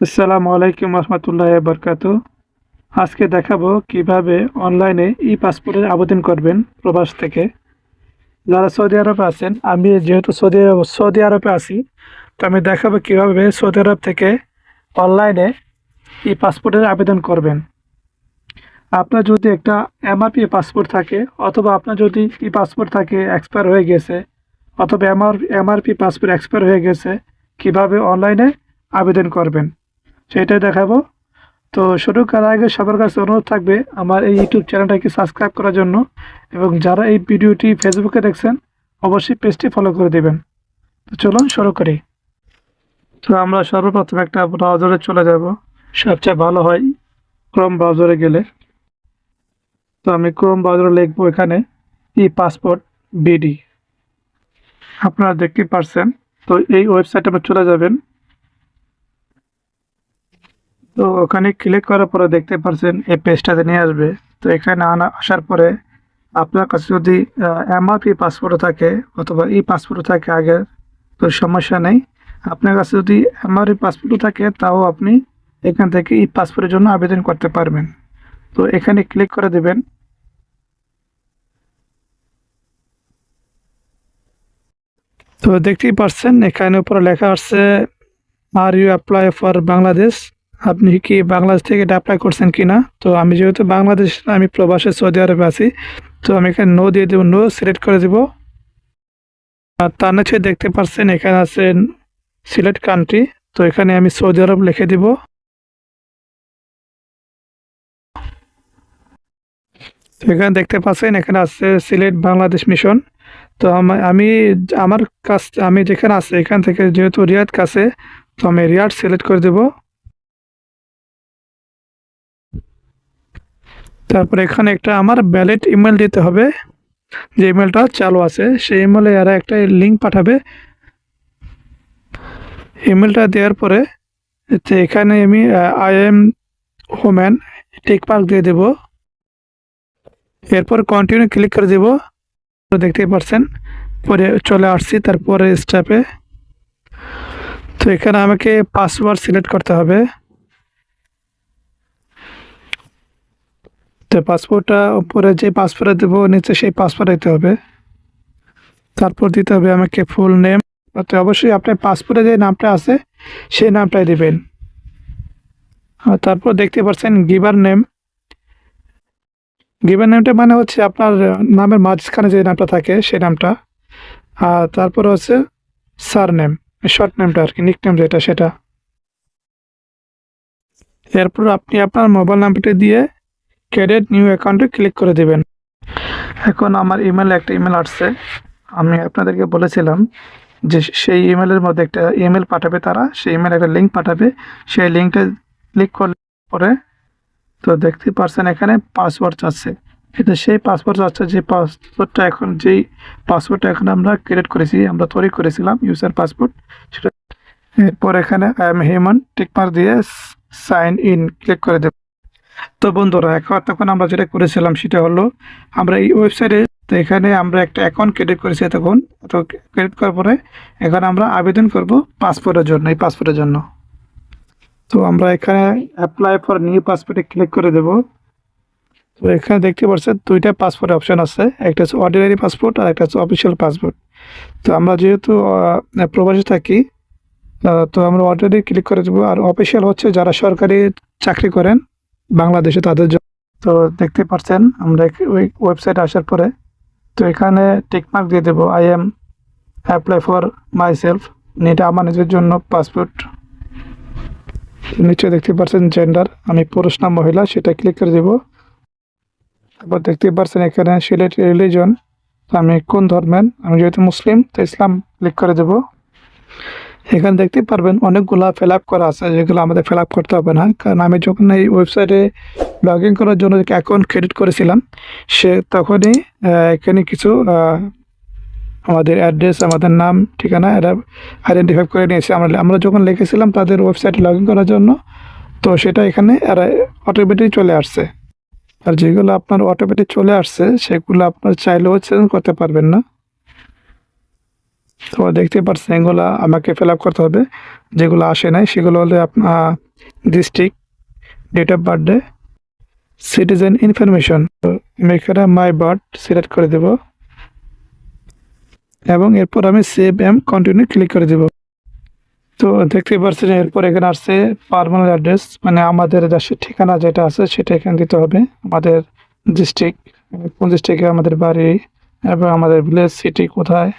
আসসালামু আলাইকুম রহমতুল্লাহ বরকাত। আজকে দেখাবো কীভাবে অনলাইনে ই পাসপোর্টের আবেদন করবেন প্রবাস থেকে। যারা সৌদি আরবে আছেন, আমি যেহেতু সৌদি সৌদি আরবে আছি, তো আমি দেখাবো কীভাবে সৌদি আরব থেকে অনলাইনে ই পাসপোর্টের আবেদন করবেন। আপনার যদি একটা এমআরপি পাসপোর্ট থাকে, অথবা আপনার যদি ই পাসপোর্ট থাকে এক্সপায়ার হয়ে গেছে, অথবা এমআর, এমআরপি পাসপোর্ট এক্সপায়ার হয়ে গেছে, কীভাবে অনলাইনে আবেদন করবেন? সেটাই দেখাবো। তো শুরু করার আগে সবার কাছে অনুরোধ থাকবে, আমার এই ইউটিউব চ্যানেলটাকে সাবস্ক্রাইব করার জন্য এবং যারা এই ভিডিওটি ফেসবুকে দেখছেন, অবশ্যই পেজটি ফলো করে দেবেন। তো চলুন শুরু করি। তো আমরা সর্বপ্রথম একটা ব্রাউজারে চলে যাব। সবচেয়ে ভালো হয় ক্রোম ব্রাউজারে গেলে। তো আমি ক্রোম ব্রাউজারে লিখব এখানে ই পাসপোর্ট বিডি আপনারা দেখতে পারছেন। তো এই ওয়েবসাইটে চলে যাবেন। তো ওখানে ক্লিক করার পরে দেখতে পারছেন এই পেজটাতে নিয়ে আসবে। তো এখানে আনা, আসার পরে আপনার কাছে যদি এমআরপি পাসপোর্ট থাকে অথবা ই পাসপোর্ট থাকে আগে, তো সমস্যা নেই। আপনার কাছে যদি এমআরপি পাসপোর্ট থাকে, তাও আপনি এখান থেকে ই পাসপোর্টের জন্য আবেদন করতে পারবেন। তো এখানে ক্লিক করে দেবেন। তো দেখতেই পারছেন, এখানে উপরে লেখা আছে are you apply for Bangladesh আপনি কি বাংলাদেশ থেকে এটা অ্যাপ্লাই করছেন কি না তো আমি যেহেতু বাংলাদেশ, আমি প্রবাসে সৌদি আরবে আছি, তো আমি এখানে নো দিয়ে দেবো নো সিলেক্ট করে দেবো। আর তার নিচে দেখতে পাচ্ছেন এখানে আছে সিলেক্ট কান্ট্রি তো এখানে আমি সৌদি আরব লিখে দিব। তো এখানে দেখতে পাচ্ছেন এখানে আছে সিলেট বাংলাদেশ মিশন তো আমি আমার কাছ আমি যেখানে আছে, এখান থেকে যেহেতু রিয়াদ কাছে, তো আমি রিয়াদ সিলেক্ট করে দেবো। তারপর এখানে একটা আমার ব্যালেট ইমেল দিতে হবে। যে ইমেলটা চালু আছে, সেই ইমেলে এরা একটা লিঙ্ক পাঠাবে। ইমেলটা দেওয়ার পরে এখানে আমি I am human tick mark দিয়ে দেব। এরপর কন্টিনিউ ক্লিক করে দেব। দেখতেই পাচ্ছেন, পরে চলে আসছি তারপরে স্টেপে তো এখানে আমাকে পাসওয়ার্ড সিলেক্ট করতে হবে। তো পাসপোর্টটা উপরে যে পাসপোর্টে দেবো, নিচে সেই পাসপোর্ট দিতে হবে। তারপর দিতে হবে আমাকে ফুল নেম তো অবশ্যই আপনার পাসপোর্টে যে নামটা আছে, সেই নামটাই দেবেন। তারপর দেখতে পাচ্ছেন গিভার নেম গিভার নেমটা মানে হচ্ছে আপনার নামের মাঝখানে যে নামটা থাকে, সেই নামটা। আর তারপর হচ্ছে সার নেম শর্ট নেমটা আর কি নিক নেম যেটা, সেটা। এরপর আপনি আপনার মোবাইল নাম্বারটা দিয়ে ক্রেডিট নিউ অ্যাকাউন্টে ক্লিক করে দেবেন। এখন আমার ইমেলে একটা ইমেল আসছে। আমি আপনাদেরকে বলেছিলাম যে সেই ইমেলের মধ্যে একটা ইমেল পাঠাবে তারা, সেই ইমেল একটা লিঙ্ক পাঠাবে। সেই লিঙ্কটা ক্লিক করলে পরে তো দেখতে পারছেন এখানে পাসওয়ার্ড চাচ্ছে। কিন্তু সেই পাসওয়ার্ড চাচ্ছে যে পাসওয়ার্ডটা এখন যেই পাসওয়ার্ডটা এখন আমরা ক্রিয়েট করেছি, আমরা তৈরি করেছিলাম ইউজার পাসপোর্ট সেটা এরপর এখানে I am human tick mark দিয়ে সাইন ইন ক্লিক করে দেব। তো বন্ধুরা, এখন তখন আমরা যেটা করেছিলাম সেটা হলো, আমরা এই ওয়েবসাইটে তো এখানে আমরা একটা অ্যাকাউন্ট ক্রিয়েট করেছি তখন তো ক্রিয়েট করার পরে এখন আমরা আবেদন করব পাসপোর্টের জন্য, এই পাসপোর্টের জন্য। তো আমরা এখানে অ্যাপ্লাই ফর নিউ পাসপোর্টে ক্লিক করে দেব। তো এখানে দেখতে পাচ্ছেন দুইটা পাসপোর্ট অপশন আছে, একটা হচ্ছে অর্ডিনারি পাসপোর্ট আর একটা হচ্ছে অফিসিয়াল পাসপোর্ট তো আমরা যেহেতু প্রবাসী থাকি তো আমরা অর্ডিনারি ক্লিক করে দেবো। আর অফিসিয়াল হচ্ছে যারা সরকারি চাকরি করেন বাংলাদেশে তাদের জন্য তো দেখতে পাচ্ছেন আমরা ওই ওয়েবসাইট আসার পরে, তো এখানে টিকমার্ক দিয়ে দেবো I am apply for myself এটা আমার নিজের জন্য পাসপোর্ট নিচে দেখতে পাচ্ছেন জেন্ডার আমি পুরুষ না মহিলা, সেটা ক্লিক করে দেবো। তারপর দেখতে পাচ্ছেন এখানে সিলেট রিলিজন আমি কোন ধর্মের? আমি যেহেতু মুসলিম, তো ইসলাম ক্লিক করে দেবো। এখানে দেখতে পারবেন অনেকগুলা ফিল করা আছে, যেগুলো আমাদের ফিল করতে হবে না। কারণ আমি যখন এই ওয়েবসাইটে লগ ইন করার জন্য অ্যাকাউন্ট ক্রেডিট করেছিলাম, সে তখনই এখানে কিছু আমাদের অ্যাড্রেস আমাদের নাম, ঠিকানা এরা আইডেন্টিফাই করে নিয়েছে। আমরা আমরা যখন লিখেছিলাম তাদের ওয়েবসাইটে লগ করার জন্য, তো সেটা এখানে, এরা অটোমেটিক চলে আসছে। আর যেগুলো আপনার অটোমেটিক চলে আসছে, সেগুলো আপনার চাইলেও চেঞ্জ করতে পারবেন না। তো দেখতে পাচ্ছেন এগুলো আমাকে ফিল আপ করতে হবে। যেগুলো আসে নাই, সেগুলো হলে আপনার district date of birthday citizen information আমি এখানে মাই বার্থ সিলেক্ট করে দেব। এবং এরপর আমি সেভ এম কন্টিনিউ ক্লিক করে দেব। তো দেখতে পাচ্ছেন এরপর এখানে আসছে পারমানেন্ট অ্যাড্রেস মানে আমাদের দেশের ঠিকানা যেটা আছে, সেটা এখানে দিতে হবে। আমাদের ডিস্ট্রিক্ট কোন ডিস্ট্রিক্টে আমাদের বাড়ি এবং আমাদের ভিলেজ সিটি কোথায়?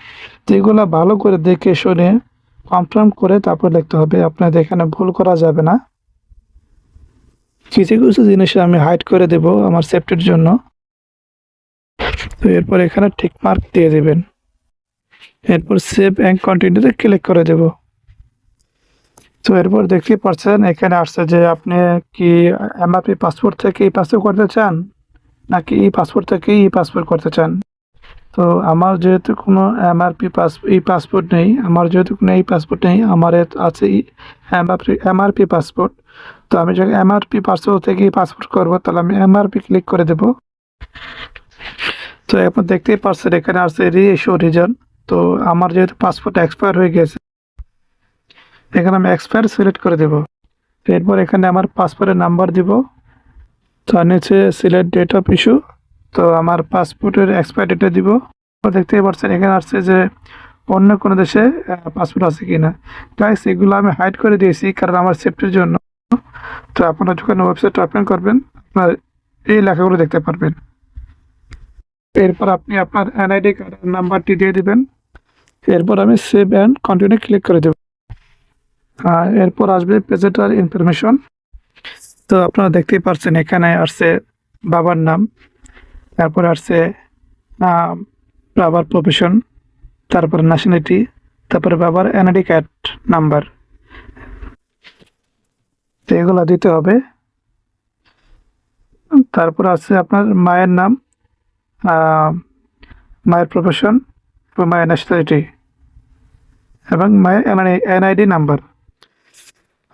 তো এগুলো ভালো করে দেখে শুনে কনফার্ম করে তারপর লিখতে হবে, আপনাদের এখানে ভুল করা যাবে না। কিছু কিছু জিনিস আমি হাইড করে দেব আমার সেফটির জন্য। তো এরপর এখানে ঠিক মার্ক দিয়ে দেবেন। এরপর সেভ অ্যান্ড কন্টিনিউতে ক্লিক করে দেব। তো এরপর দেখতে পাচ্ছেন, এখানে আসছে যে আপনি কি এমআরপি পাসপোর্ট থেকে এই পাসপোর্ট করতে চান? নাকি এই পাসপোর্ট থেকে এই পাসপোর্ট করতে চান? তো আমার যেহেতু কোনো এম এমআরপি পাস এই পাসপোর্ট নেই, আমার যেহেতু কোনো এই পাসপোর্ট নেই, আমার আছে এমআরপি এমআরপি পাসপোর্ট তো আমি যখন এমআরপি পাসপোর্ট থেকে পাসপোর্ট করব, তাহলে আমি এমআরপি ক্লিক করে দেব। তো এখন দেখতেই পারছেন, এখানে আছে রি ইস্যু রিজন তো আমার যেহেতু পাসপোর্ট এক্সপায়ার হয়ে গেছে, এখানে আমি এক্সপায়ার সিলেক্ট করে দেব। এরপর এখানে আমার পাসপোর্টের নাম্বার দিব। তার নিচে সিলেক্ট ডেট অফ ইস্যু তো আমার পাসপোর্টের এক্সপায়ার ডেটে দিব। দেখতেই পাচ্ছেন, এখানে আসছে যে অন্য কোনো দেশে পাসপোর্ট আছে কিনা। গাইস এগুলো আমি হাইড করে দিয়েছি কারণ আমার সেফটির জন্য। তো আপনারা যখন ওয়েবসাইট ওপেন করবেন, আপনার এই লেখাগুলো দেখতে পারবেন। এরপর আপনি আপনার এনআইডি কার্ডের নাম্বারটি দিয়ে দিবেন। এরপর আমি সেভ অ্যান্ড কন্টিনিউ ক্লিক করে দেব। আর এরপর আসবে পেজেটার ইনফরমেশন তো আপনারা দেখতেই পাচ্ছেন এখানে আসছে বাবার নাম। তারপর আসছে বাবার প্রফেশন তারপর ন্যাশনালিটি তারপরে বাবার এনআইডি কার্ড নাম্বার তো এগুলো দিতে হবে। তারপর আছে আপনার মায়ের নাম মায়ের প্রফেশন এবং মায়ের ন্যাশনালিটি এবং মায়ের এনআইডি নাম্বার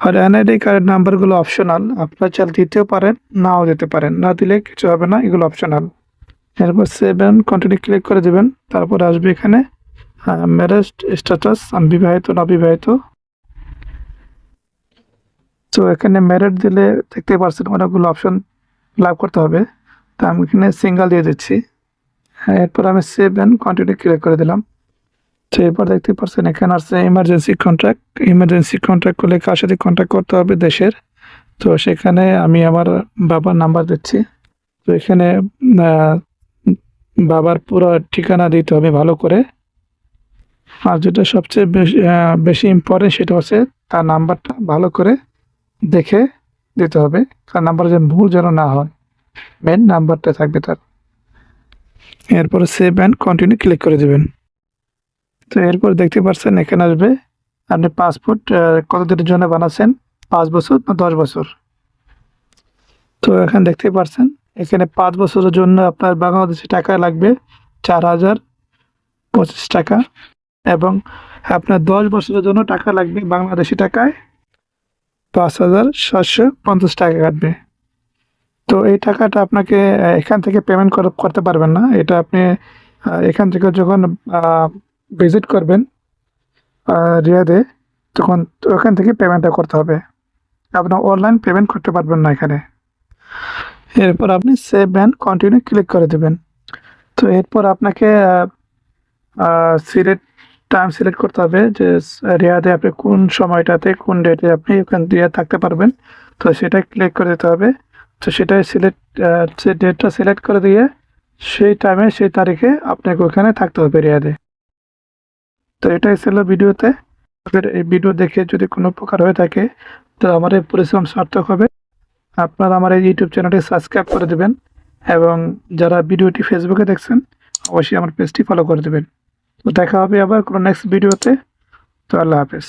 আর এনআইডি কার্ডের নাম্বারগুলো অপশনাল আপনারা চাল দিতেও পারেন, নাও দিতে পারেন। না দিলে কিছু হবে না, এগুলো অপশনাল এরপর সেভেন কন্টিনিউ ক্লিক করে দেবেন। তারপর আসবে এখানে ম্যারেজ স্ট্যাটাস আমি বিবাহিত না বিবাহিত তো এখানে ম্যারেড দিলে দেখতে পারছেন অনেকগুলো অপশন লাভ করতে হবে। তা আমি এখানে সিঙ্গেল দিয়ে দিচ্ছি। এরপর আমি সেভ অ্যান্ড কন্টিনিউ ক্লিক করে দিলাম। তো এরপর দেখতে পাচ্ছেন এখানে আসছে ইমার্জেন্সি কন্ট্রাক্ট ইমার্জেন্সি কন্ট্রাক্ট করলে কার সাথে কন্ট্যাক্ট করতে হবে? দেশের। তো সেখানে আমি আমার বাবার নাম্বার দিচ্ছি। তো এখানে বাবার পুরো ঠিকানা দিতে হবে ভালো করে। আর যেটা সবচেয়ে বেশি বেশি ইম্পর্টেন্ট সেটা হচ্ছে তার নাম্বারটা ভালো করে দেখে দিতে হবে। তার নাম্বার যেন ভুল যেন না হয়। মেন নাম্বারটা থাকবে তার। এরপরে সেভ অ্যান্ড কন্টিনিউ ক্লিক করে দেবেন। তো এরপর দেখতে পাচ্ছেন এখানে আসবে। আপনি পাসপোর্ট কতদিনের জন্য বানাচ্ছেন? পাঁচ বছর বা দশ বছর? তো এখানে দেখতে পাচ্ছেন এখানে পাঁচ বছরের জন্য আপনার বাংলাদেশি টাকা লাগবে চার হাজার পঁচিশ টাকা এবং আপনার দশ বছরের জন্য টাকা লাগবে বাংলাদেশি টাকায় পাঁচ হাজার সাতশো পঞ্চাশ টাকা কাটবে তো এই টাকাটা আপনাকে এখান থেকে পেমেন্ট করতে পারবেন না। এটা আপনি এখান থেকে যখন ভিজিট করবেন রিয়াদে, তখন ওখান থেকে পেমেন্টটা করতে হবে। আপনার অনলাইন পেমেন্ট করতে পারবেন না এখানে। এরপর আপনি সেভ অ্যান্ড কন্টিনিউ ক্লিক করে দেবেন। তো এরপর আপনাকে সিলেক্ট টাইম সিলেক্ট করতে হবে যে রিয়াদে আপনি কোন সময়টাতে, কোন ডেটে আপনি ওখানে রিয়াদ থাকতে পারবেন। তো সেটা ক্লিক করে দিতে হবে। তো সেটাই সিলেক্ট সে ডেটটা সিলেক্ট করে দিয়ে সেই টাইমে সেই তারিখে আপনাকে ওখানে থাকতে হবে রিয়াদে। তো এটাই ছিল ভিডিওতে। এই ভিডিও দেখে যদি কোনো উপকার হয়ে থাকে, তো আমার এই পরিশ্রম সার্থক হবে। আপনারা আমার এই ইউটিউব চ্যানেলটি সাবস্ক্রাইব করে দেবেন এবং যারা ভিডিওটি ফেসবুকে দেখছেন, অবশ্যই আমার পেজটি ফলো করে দেবেন। তো দেখা হবে আবার কোনো নেক্সট ভিডিওতে তো আল্লাহ হাফেজ।